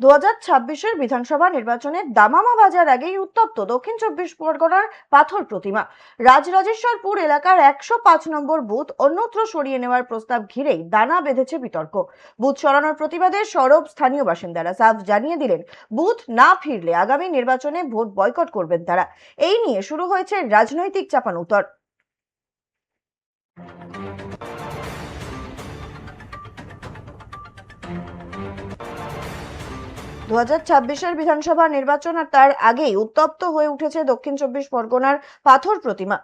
দু হাজার ছাব্বিশের বিধানসভা নির্বাচনে দামামা বাজার আগেই উত্তপ্ত। দক্ষিণ চব্বিশ পরগনার পাথর প্রতিমা। রাজরাজেশ্বরপুর এলাকার একশো পাঁচ নম্বর বুথ অন্যত্র সরিয়ে নেওয়ার প্রস্তাব ঘিরেই দানা বেঁধেছে বিতর্ক। বুথ সরানোর প্রতিবাদে সরব স্থানীয় বাসিন্দারা সাফ জানিয়ে দিলেন, বুথ না ফিরলে আগামী নির্বাচনে ভোট বয়কট করবেন তারা। এই নিয়ে শুরু হয়েছে রাজনৈতিক চাপান চাপানুতর দু হাজার বিধানসভা নির্বাচন আর তার আগেই উত্তপ্ত হয়ে উঠেছে দক্ষিণ চব্বিশ পরগনার পাথর প্রতিমা।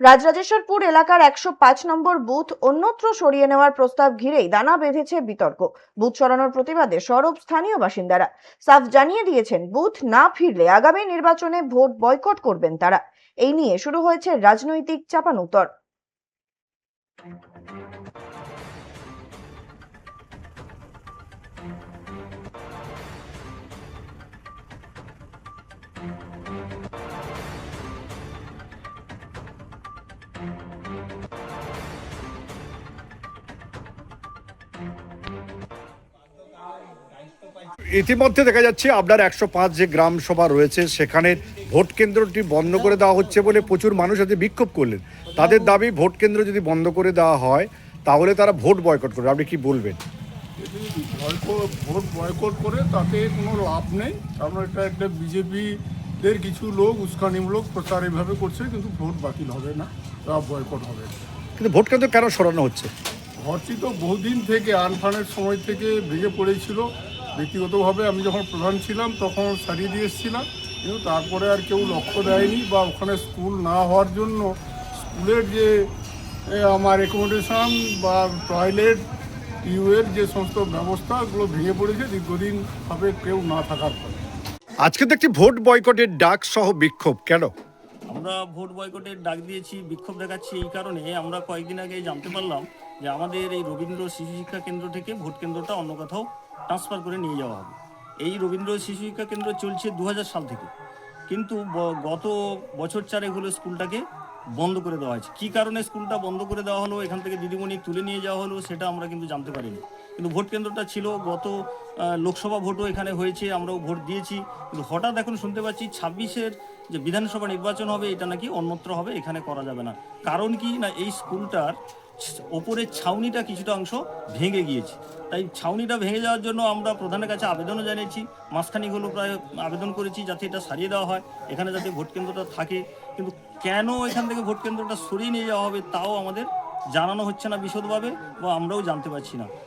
রাজরাজেশ্বরপুর এলাকার একশো পাঁচ নম্বর বুথ অন্যত্র সরিয়ে নেওয়ার প্রস্তাব ঘিরেই দানা বেঁধেছে বিতর্ক। বুথ সরানোর প্রতিবাদে সরব স্থানীয় বাসিন্দারা। সাফ জানিয়ে দিয়েছেন, বুথ না ফিরলে আগামী নির্বাচনে ভোট বয়কট করবেন তারা। এই নিয়ে শুরু হয়েছে রাজনৈতিক চাপানুতর। ইতিমধ্যে দেখা যাচ্ছে আপনার একশো পাঁচ যে গ্রাম সভা রয়েছে, সেখানে ভোট কেন্দ্রটি বন্ধ করে দেওয়া হচ্ছে বলে প্রচুর মানুষ আজকে বিক্ষোভ করলেন। তাদের দাবি, ভোট কেন্দ্র যদি বন্ধ করে দেওয়া হয়, তাহলে তারা ভোট বয়কট করবে। আপনি কি বলবেন? ভোট বয়কট করে তাতে কোনো লাভ নেই। কারণ এটা একটা বিজেপি দের কিছু লোক উস্কানিমূলক প্রচার এভাবে করছে কিন্তু ভোট বাতিল হবে না তা বয়কট হবে না। কিন্তু ভোট কেন্দ্র কেন সরানো হচ্ছে? ঘরটি তো বহুদিন থেকে আনফানের সময় থেকে ভেঙে পড়েছিল। ব্যক্তিগতভাবে আমি যখন প্রধান ছিলাম তখন সারিয়ে দিয়ে এসেছিলাম কিন্তু তারপরে আর কেউ লক্ষ্য দেয়নি বা ওখানে স্কুল না হওয়ার জন্য স্কুলের যে আমার অ্যাকোমোডেশন বা টয়লেট টিউবের যে সমস্ত ব্যবস্থা ওগুলো ভেঙে পড়েছে দীর্ঘদিনভাবে কেউ না থাকার ফলে আজকে দেখছি ভোট বয়কটের ডাক সহ বিক্ষোভ, কেন? আমরা ভোট বয়কটের ডাক দিয়েছি, বিক্ষোভ দেখাচ্ছি এই কারণে। আমরা কয়েকদিন আগে জানতে পারলাম যে আমাদের এই রবীন্দ্র শিশু শিক্ষা কেন্দ্র থেকে ভোট কেন্দ্রটা অন্য কোথাও ট্রান্সফার করে নিয়ে যাওয়া হবে। এই রবীন্দ্র শিশু শিক্ষা কেন্দ্র চলছে দু হাজার সাল থেকে। কিন্তু গত বছর চারে হলো স্কুলটাকে বন্ধ করে দেওয়া হয়েছে। কী কারণে স্কুলটা বন্ধ করে দেওয়া হলো, এখান থেকে দিদিমণি তুলে নিয়ে যাওয়া হলো, সেটা আমরা কিন্তু জানতে পারিনি। কিন্তু ভোট কেন্দ্রটা ছিল, গত লোকসভা ভোটও এখানে হয়েছে, আমরাও ভোট দিয়েছি। কিন্তু হঠাৎ এখন শুনতে পাচ্ছি ছাব্বিশের যে বিধানসভা নির্বাচন হবে, এটা নাকি অন্যত্র হবে, এখানে করা যাবে না। কারণ কি না, এই স্কুলটার ওপরের ছাউনিটা কিছুটা অংশ ভেঙে গিয়েছে। তাই ছাউনিটা ভেঙে যাওয়ার জন্য আমরা প্রধানের কাছে আবেদনও জানিয়েছি। মাঝখানি হলো প্রায় আবেদন করেছি যাতে এটা সারিয়ে দেওয়া হয়, এখানে যাতে ভোট কেন্দ্রটা থাকে। কিন্তু কেন এখান থেকে ভোট কেন্দ্রটা সরিয়ে নিয়ে যাওয়া হবে তাও আমাদের জানানো হচ্ছে না বিশদভাবে বা আমরাও জানতে পারছি না।